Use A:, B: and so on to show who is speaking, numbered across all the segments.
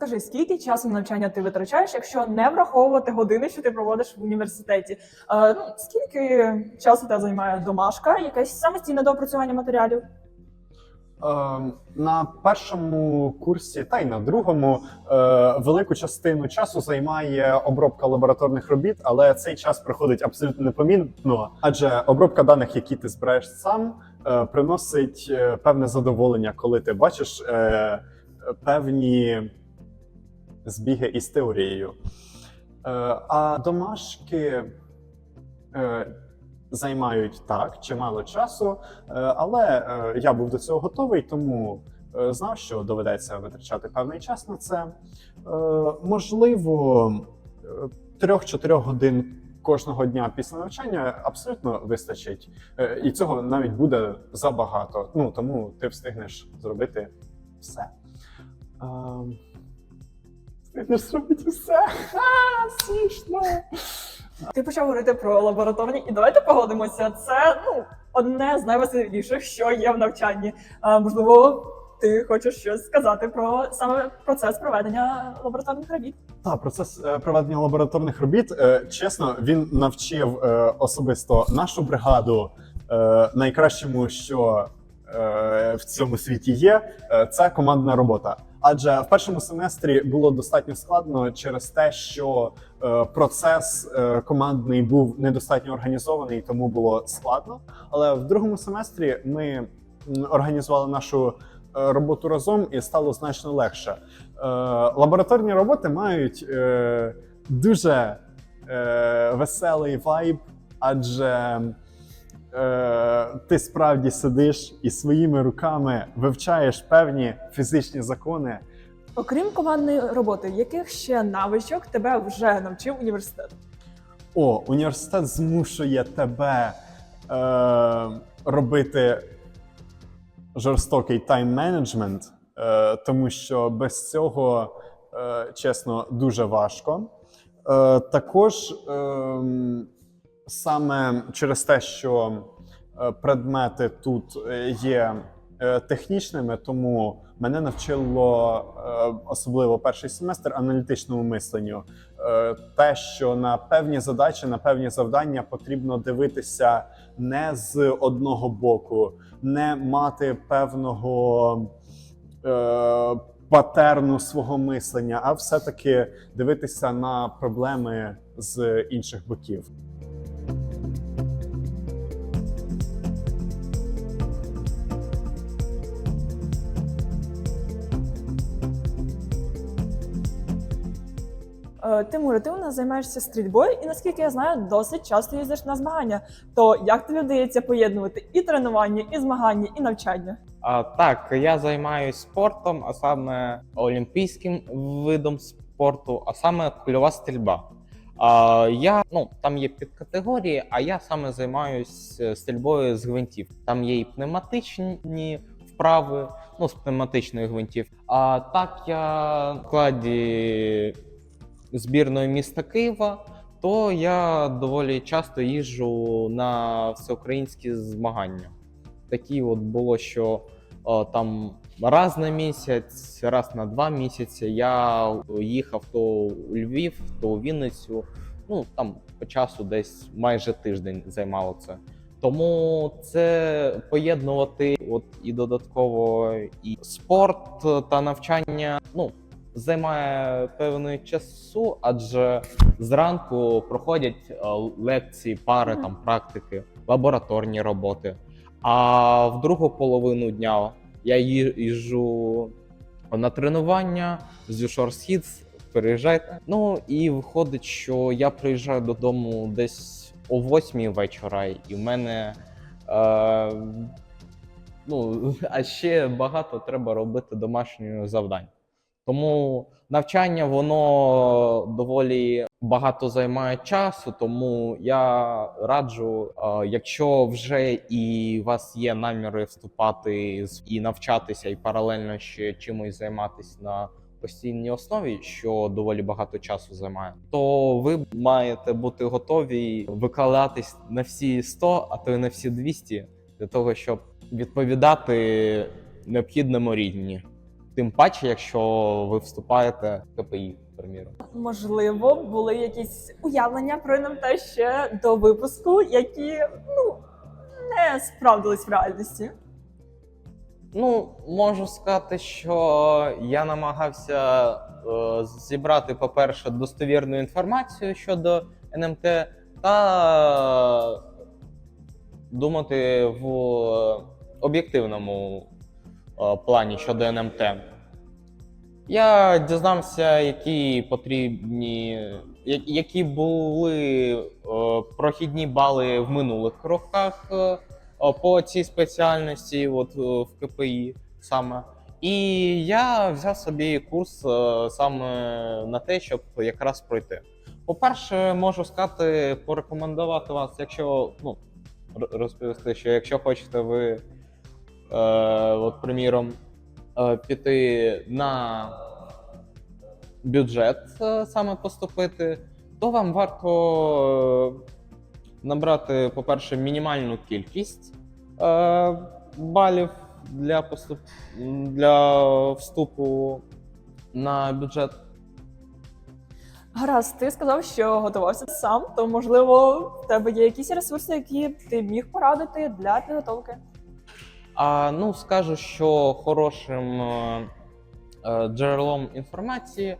A: Розкажи, скільки часу навчання ти витрачаєш, якщо не враховувати години, що ти проводиш в університеті? Е, ну, скільки часу тебе займає домашка, якесь самостійне доопрацювання матеріалів?
B: Е, На першому курсі та й на другому е, велику частину часу займає обробка лабораторних робіт, але цей час проходить абсолютно непомітно, адже обробка даних, які ти збираєш сам, е, приносить певне задоволення, коли ти бачиш певні збіги із теорією. Е, А домашки е, займають так чимало часу, е, але я був до цього готовий, тому знав, що доведеться витрачати певний час на це. Можливо, е, трьох-чотирьох годин кожного дня після навчання абсолютно вистачить, і цього навіть буде забагато. Ну тому ти встигнеш зробити все. Е, Встигнеш зробити все. Ха, Смішно.
A: Ти почав говорити про лабораторні, і давайте погодимося. Це ну одне з найважливіших, що є в навчанні. А, можливо, ти хочеш щось сказати про саме процес проведення лабораторних робіт?
B: Так, процес е, проведення лабораторних робіт, е, чесно, він навчив е, особисто нашу бригаду найкращому, що в цьому світі є, це командна робота. Адже в першому семестрі було достатньо складно через те, що е, процес е, командний був недостатньо організований, тому було складно. Але в другому семестрі ми організували нашу е, роботу разом і стало значно легше. Лабораторні роботи мають дуже веселий вайб, адже е, ти справді сидиш і своїми руками вивчаєш певні фізичні закони.
A: Окрім командної роботи, яких ще навичок тебе вже навчив університет?
B: О, університет змушує тебе е, робити жорстокий тайм-менеджмент, е, тому що без цього, е, чесно, дуже важко. Е, також е, саме через те, що е, предмети тут е, є е, технічними, тому мене навчило особливо перший семестр аналітичному мисленню. Те, що на певні задачі, на певні завдання потрібно дивитися не з одного боку, не мати певного патерну свого мислення, а все-таки дивитися на проблеми з інших боків.
A: Е, Тимуре, ти у нас займаєшся стрільбою, і наскільки я знаю, досить часто їздиш на змагання. То як тобі вдається поєднувати і тренування, і змагання, і навчання?
C: А, так, я займаюся спортом, а саме олімпійським видом спорту, а саме кульова стрільба. А, я ну там є підкатегорії, а я саме займаюся стрільбою з гвинтів. Там є і пневматичні вправи, ну з пневматичної гвинтів. А так я в складі збірної міста Києва, то я доволі часто їжджу на всеукраїнські змагання. Такі от було, що о, там раз на місяць, раз на два місяці я їхав то у Львів, то у Вінницю. Ну там по часу десь майже тиждень займало це. Тому це поєднувати от і додатково і спорт та навчання. Ну займає певний часу, адже зранку проходять е, лекції, пари, там практики, лабораторні роботи. А в другу половину дня я ї- їжджу на тренування з Східс, переїжджайте. Ну і виходить, що я приїжджаю додому десь о 8 вечора, і в мене. Е, ну, а ще багато треба робити домашніх завдань. Тому навчання воно доволі багато займає часу, тому я раджу, е, якщо вже і у вас є наміри вступати і навчатися, і паралельно ще чимось займатися на постійній основі, що доволі багато часу займає, то ви маєте бути готові викладатись на всі 100, а то й на всі 200, для того, щоб відповідати необхідному рівні. Тим паче, якщо ви вступаєте в КПІ, приміром.
A: Можливо, були якісь уявлення про НМТ ще до випуску, які ну не справдились в реальності.
C: Ну, можу сказати, що я намагався е, зібрати, по-перше, достовірну інформацію щодо НМТ та думати в об'єктивному е, плані щодо НМТ. Я дізнався, які потрібні, які були е, прохідні бали в минулих роках е, по цій спеціальності, от е, в КПІ саме. І я взяв собі курс саме на те, щоб якраз пройти. По-перше, можу сказати, порекомендувати вас, якщо ну, розповісти, що якщо хочете ви, е, от, приміром, піти на бюджет е, саме поступити, то вам варто е, набрати, по-перше, мінімальну кількість е, балів для, поступ... для вступу на бюджет.
A: Гаразд, ти сказав, що готувався сам, то можливо в тебе є якісь ресурси, які ти міг порадити для підготовки.
C: А ну скажу, що хорошим е, е, джерелом інформації е,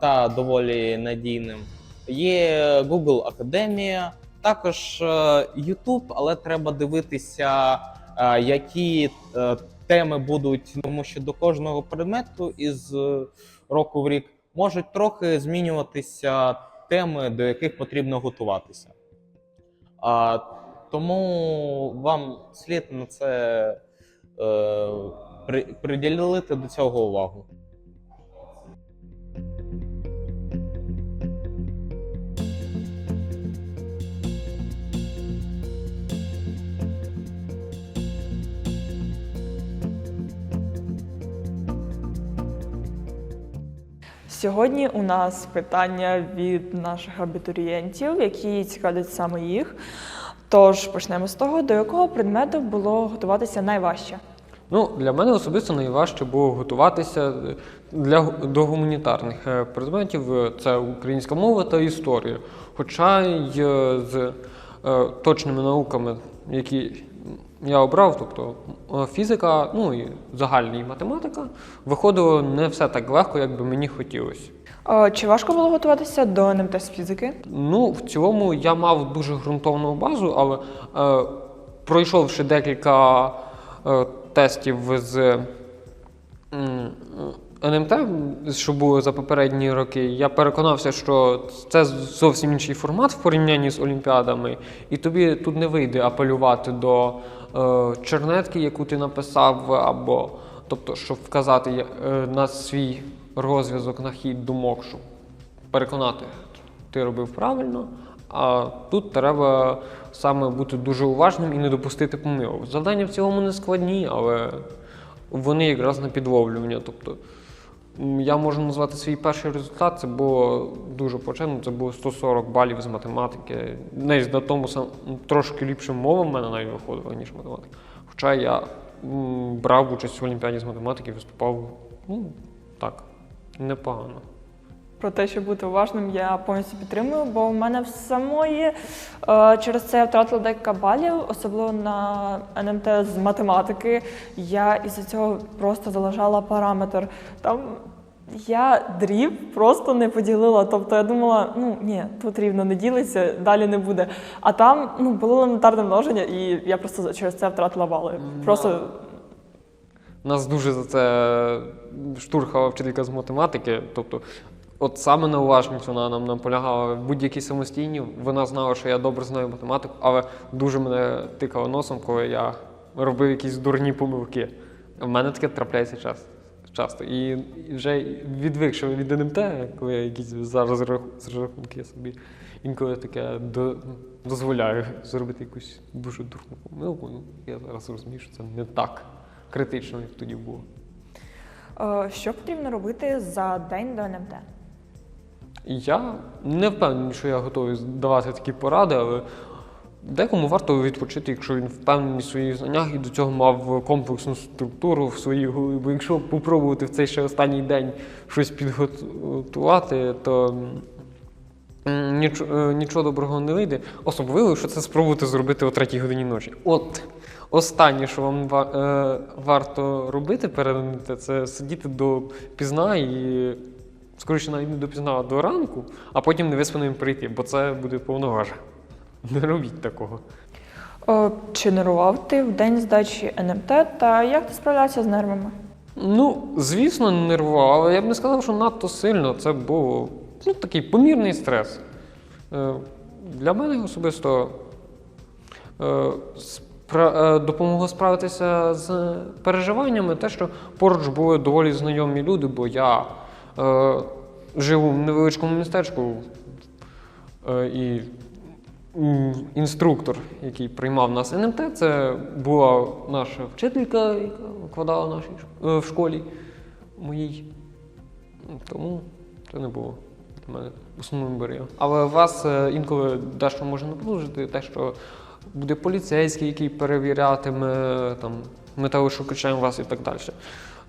C: та доволі надійним є Google Академія, також YouTube, але треба дивитися, які теми будуть, тому що до кожного предмету із року в рік можуть трохи змінюватися теми, до яких потрібно готуватися. Тому вам слід на це е, при, приділити до цього увагу.
A: Сьогодні у нас питання від наших абітурієнтів, які цікавлять саме їх. Тож почнемо з того, до якого предмету було готуватися найважче.
D: Ну, для мене особисто найважче було готуватися для, гу- до гуманітарних е, предметів. Е, Це українська мова та історія. Хоча й е, з е, точними науками, які я обрав, тобто е, фізика, ну і загальна і математика, виходило не все так легко, як би мені хотілося.
A: Е, Чи важко було готуватися до НМТ з фізики?
D: Ну, в цілому я мав дуже ґрунтовну базу, але е, пройшовши декілька е, тестів з м, НМТ, що було за попередні роки, я переконався, що це зовсім інший формат в порівнянні з олімпіадами, і тобі тут не вийде апелювати до е, чернетки, яку ти написав, або тобто, щоб вказати е, на свій розв'язок на хід думок, щоб переконати, ти робив правильно. А тут треба саме бути дуже уважним і не допустити помилок. Завдання в цілому не складні, але вони якраз на підловлювання. Тобто я можу назвати свій перший результат. Це було дуже почетно, це було 140 балів з математики. Навіть на тому сам трошки ліпшим мовам в мене навіть виходило, ніж математика. Хоча я брав участь в Олімпіаді з математики, виступав ну, так, непогано.
A: Про те, щоб бути уважним, я повністю підтримую, бо у мене в самої е, через це я втратила декілька балів, особливо на НМТ з математики. Я із-за цього просто залежала параметр. Там я дріб просто не поділила. Тобто я думала, ну ні, тут рівно не ділиться, далі не буде. А там ну, було елементарне множення, і я просто через це втратила бали. Просто
D: Нас дуже за це штурхала вчителька з математики. Тобто, от саме на уважність вона нам наполягала в будь-якій самостійні. Вона знала, що я добре знаю математику, але дуже мене тикала носом, коли я робив якісь дурні помилки. В мене таке трапляється часто. часто. І вже відвикши від НМТ, коли я якісь зараз розрахунки собі інколи таке до, дозволяю зробити якусь дуже дурну помилку. Ну, я зараз розумію, що це не так критично, як тоді було.
A: е, що потрібно робити за день до НМТ?
D: Я не впевнений, що я готовий давати такі поради, але Декому варто відпочити, якщо він впевнений в своїх знаннях і до цього мав комплексну структуру в своїй голові. Бо якщо попробувати в цей ще останній день щось підготувати, то нічого, е, нічого доброго не вийде. Особливо, якщо це спробувати зробити о третій годині ночі. От останнє, що вам е, варто робити перед це сидіти до пізна і скоріше навіть не допізна, до ранку, а потім невиспаним прийти, бо це буде повноважа. Не робіть такого.
A: О, чи нервував ти в день здачі НМТ та як ти справлявся з нервами?
D: Ну, звісно, не нервував, але я б не сказав, що надто сильно. Це був ну, такий помірний стрес. Е, Для мене особисто е, спра- е, допомогло справитися з переживаннями те, що поруч були доволі знайомі люди, бо я е, живу в невеличкому містечку е, і інструктор, який приймав нас НМТ, це була наша вчителька, яка викладала нашій е, в школі моїй. Тому це не було для мене основним бар'єром. Але вас інколи дещо може напружити, те, що буде поліцейський, який перевірятиме там, металошукачем вас і так далі.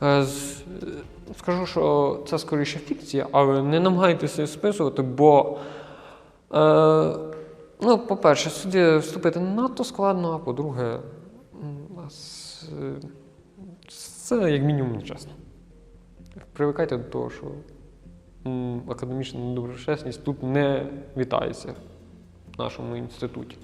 D: Е, е, Скажу, що це скоріше фікція, але не намагайтеся списувати, бо Е, ну, по-перше, сюди вступити не надто складно, а по-друге, це як мінімум нечесно. Привикайте до того, що академічна недоброчесність тут не вітається в нашому інституті.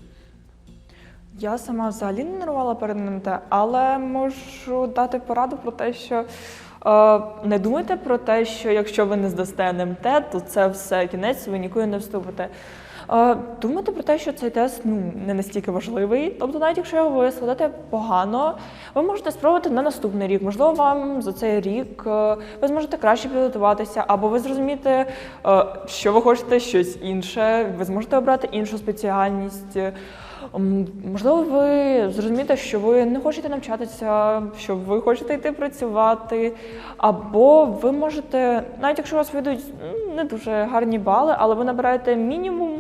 A: Я сама взагалі не нервувала перед НМТ, але можу дати пораду про те, що е, не думайте про те, що якщо ви не здасте НМТ, то це все кінець, ви нікуди не вступите. Е, думайте про те, що цей тест ну, не настільки важливий. Тобто, навіть якщо ви складете погано, ви можете спробувати на наступний рік. Можливо, вам за цей рік е, ви зможете краще підготуватися, або ви зрозумієте, е, що ви хочете щось інше, ви зможете обрати іншу спеціальність. М, Можливо, ви зрозумієте, що ви не хочете навчатися, що ви хочете йти працювати, або ви можете, навіть якщо у вас вийдуть не дуже гарні бали, але ви набираєте мінімум.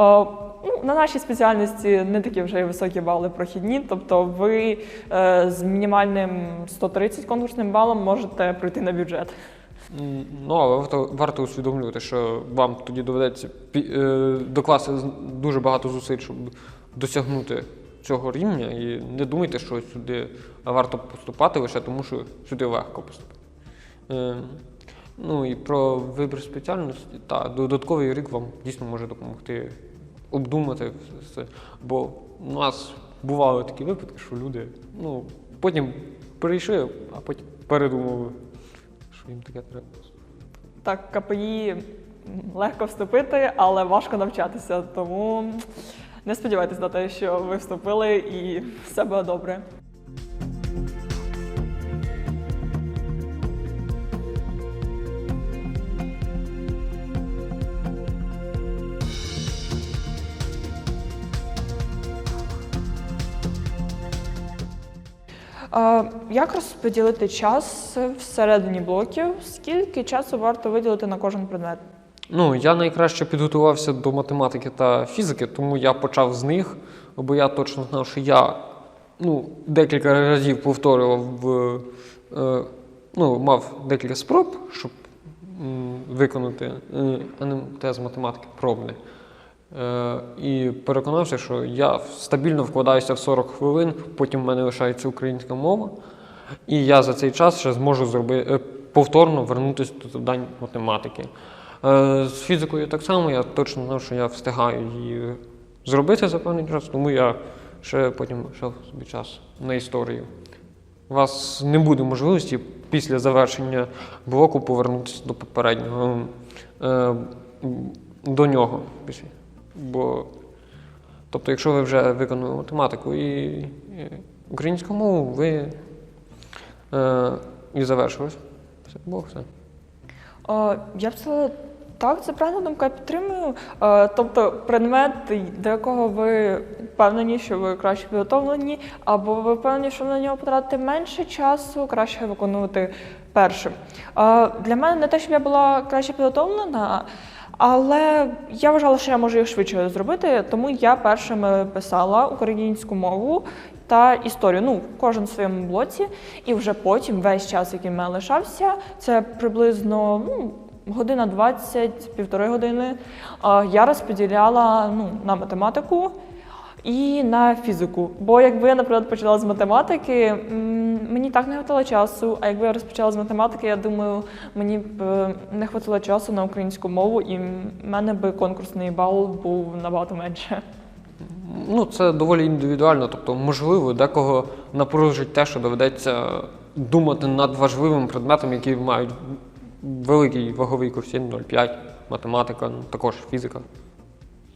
A: е, Ну, на нашій спеціальності не такі вже високі бали прохідні, тобто ви е, з мінімальним 130 конкурсним балом можете пройти на бюджет.
D: Ну, але варто, варто усвідомлювати, що вам тоді доведеться е, докласти дуже багато зусиль, щоб досягнути цього рівня. І не думайте, що сюди варто поступати лише тому, що сюди легко поступити. Е, ну і про вибір спеціальності, та додатковий рік вам дійсно може допомогти обдумати все. Бо у нас бували такі випадки, що люди ну, потім прийшли, а потім передумали, що їм таке треба.
A: Так, КПІ легко вступити, але важко навчатися. Тому не сподівайтесь на те, що ви вступили і все буде добре. Як розподілити час всередині блоків? Скільки часу варто виділити на кожен предмет?
D: Ну, я найкраще підготувався до математики та фізики, тому я почав з них, бо я точно знав, що я ну, декілька разів повторював в, е, ну, мав декілька спроб, щоб м, виконати е, НМТ з математики пробне. Е, і переконався, що я стабільно вкладаюся в 40 хвилин, потім в мене лишається українська мова, і я за цей час ще зможу зробити повторно вернутися до завдань математики. Е, З фізикою так само я точно знав, що я встигаю її зробити за певний час, тому я ще потім лишав собі час на історію. У вас не буде можливості після завершення блоку повернутися до попереднього, е, до нього. Бо, тобто, якщо ви вже виконали математику і, українську мову, ви е, і завершили. Все, Бог все.
A: Я б сказала, так, це правильна думка, я підтримую. Е, Тобто предмет, до якого ви впевнені, що ви краще підготовлені, або ви впевнені, що на нього потратите менше часу, краще виконувати першим. Е, Для мене не те, щоб я була краще підготовлена, Але я вважала, що я можу їх швидше зробити, тому я першими писала українську мову та історію. Ну, кожен в своєму блоці. І вже потім весь час, який мене лишався, це приблизно ну, година 20, півтори години. Я розподіляла ну, на математику і на фізику. Бо якби я, наприклад, почала з математики, мені так не вистачало часу. А якби я розпочала з математики, я думаю, мені б е, не вистачило часу на українську мову, і в мене би конкурсний бал був набагато менше.
D: Ну, це доволі індивідуально. Тобто, можливо, декого напружить те, що доведеться думати над важливим предметом, які мають великий ваговий коефіцієнт 0,5, математика, ну, також фізика.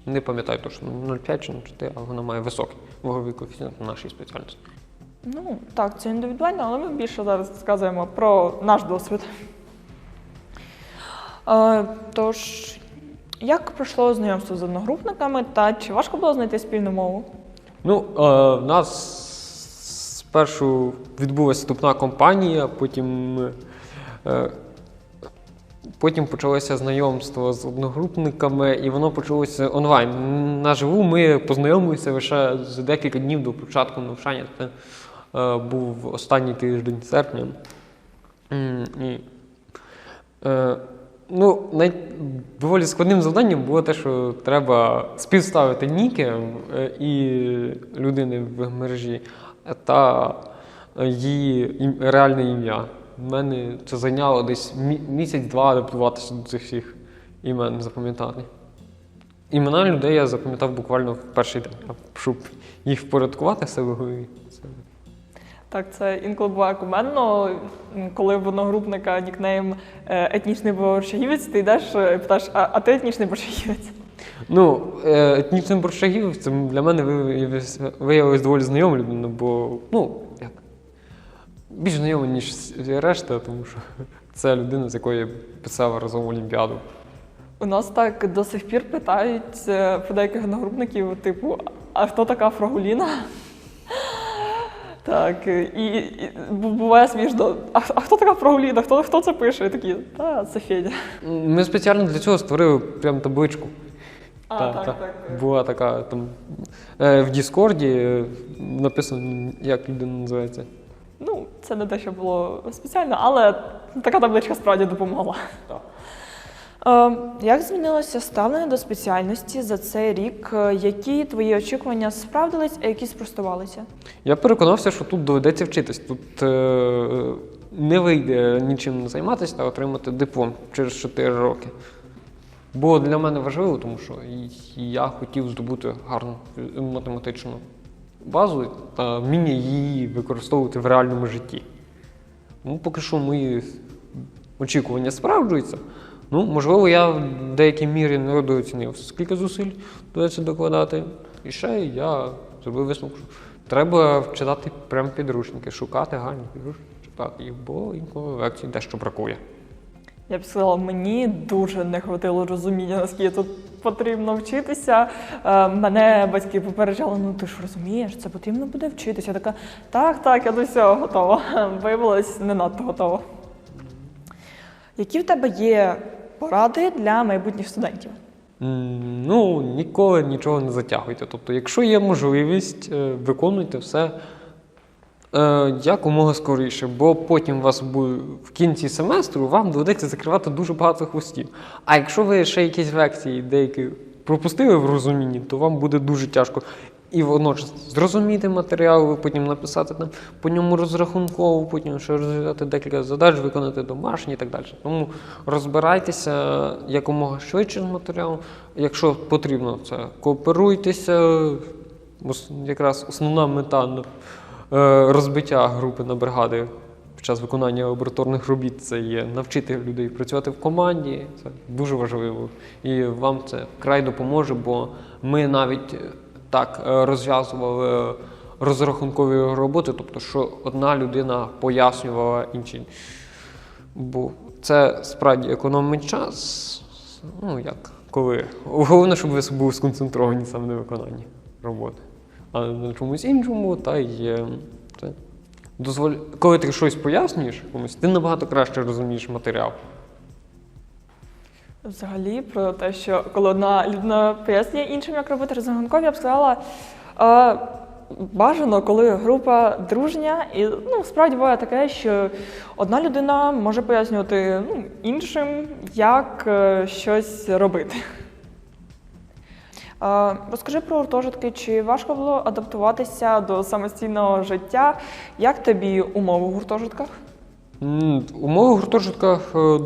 D: Не пам'ятаю точно 0,5 чи 0,4, але вона має високий ваговий коефіцієнт на нашій спеціальності.
A: Ну так, це індивідуально, але ми більше зараз розказуємо про наш досвід. Е, тож, як пройшло знайомство з одногрупниками та чи важко було знайти спільну мову?
D: Ну, е, в нас спершу відбулася вступна кампанія, потім, е, потім почалося знайомство з одногрупниками, і воно почалося онлайн. Наживу ми познайомилися лише за декілька днів до початку навчання. Це е, був останній тиждень серпня. І, е, ну, най... доволі складним завданням було те, що треба співставити ніки е, і людини в мережі та її реальне ім'я. У мене це зайняло десь місяць-два адаптуватися до цих всіх імен запам'ятати. Імена людей я запам'ятав буквально в перший день, щоб їх впорядкувати в себе в голові.
A: Так, це інколи буває куменно, коли в одногрупника нікнейм е, етнічний борщагівець, ти йдеш е, і питаєш, а, а ти етнічний борщагівець?
D: Ну, е, етнічним борщагівцем для мене виявилось, доволі знайома бо, ну, більш знайома, ніж решта, тому що це людина, з якою я писав разом Олімпіаду.
A: У нас так до сих пір питають е, про деяких одногрупників, типу, а хто така Фрагуліна? Так, е, і, і буває смішно. А, а хто така Фрагуліна? Хто, хто це пише? І такі, та, це Федя.
D: Ми спеціально для цього створили прям табличку.
A: А,
D: Та-
A: так,
D: та.
A: так.
D: Була така там е, в Діскорді написано, як людина називається.
A: Це не те, що було спеціально, але така табличка справді допомогла.
D: Так.
A: Е, як змінилося ставлення до спеціальності за цей рік? Е, Які твої очікування справдились, а які спростувалися?
D: Я переконався, що тут доведеться вчитись. Тут е, не вийде нічим не займатися та отримати диплом через 4 роки. Було для мене важливо, тому що я хотів здобути гарну математичну базу та вміння її використовувати в реальному житті. Ну, поки що мої очікування справджуються. Ну, можливо, я в деякій мірі не недооцінив, скільки зусиль доведеться докладати. І ще я зробив висновок, що треба читати прям підручники, шукати гарні підручники, читати їх, бо інколи лекцій дещо бракує.
A: Я б сказала, мені дуже не хватило розуміння, наскільки тут потрібно вчитися. Е, мене батьки попереджали, ну ти ж розумієш, це потрібно буде вчитися. Я така, так, так, я до всього готова. Виявилось, не надто готова. Які в тебе є поради для майбутніх студентів?
D: Ну, ніколи нічого не затягуйте. Тобто, якщо є можливість, е, виконуйте все якомога скоріше, бо потім вас буде в кінці семестру вам доведеться закривати дуже багато хвостів. А якщо ви ще якісь лекції деякі пропустили в розумінні, то вам буде дуже тяжко. І водночас зрозуміти матеріал, потім написати там по ньому розрахунково, потім ще розв'язати декілька задач, виконати домашні і так далі. Тому розбирайтеся якомога швидше з матеріалом. Якщо потрібно, це кооперуйтеся. Якраз основна мета е, розбиття групи на бригади під час виконання лабораторних робіт це є навчити людей працювати в команді. Це дуже важливо. І вам це вкрай допоможе, бо ми навіть е, так е, розв'язували розрахункові роботи, тобто, що одна людина пояснювала іншій. Бо це справді економить час. Ну, як коли. Головне, щоб ви були сконцентровані саме на виконанні роботи. А на чомусь іншому, та й е, це дозволь... коли ти щось пояснюєш комусь, ти набагато краще розумієш матеріал.
A: Взагалі, про те, що коли одна людина пояснює іншим, як робити розрахункові, я б сказала. Е, Бажано, коли група дружня, і ну справді буває таке, що одна людина може пояснювати ну, іншим, як е, щось робити. Розкажи про гуртожитки, чи важко було адаптуватися до самостійного життя? Як тобі умови в гуртожитках?
D: Умови в гуртожитках е,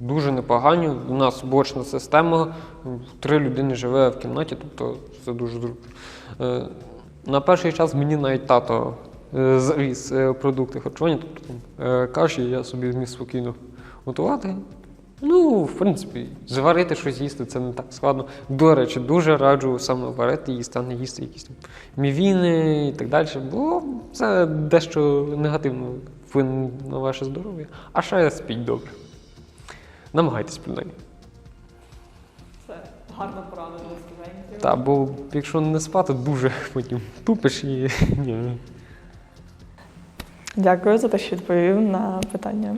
D: дуже непогані. У нас бочна система, три людини живе в кімнаті, тобто це дуже зручно. Е, На перший час мені навіть тато е, завіз продукти харчування, тобто каші я собі зміг спокійно готувати. Ну, в принципі, зварити щось їсти це не так складно. До речі, дуже раджу саме варити їсти, а не їсти якісь там мівіни і так далі, бо це дещо негативно вплине на ваше здоров'я. А ще спіть добре. Намагайтесь принаймні.
A: Це гарна порада для студентів.
D: Та, бо якщо не спати, дуже потім тупиш і. Ні.
A: Дякую за те, що відповів на питання.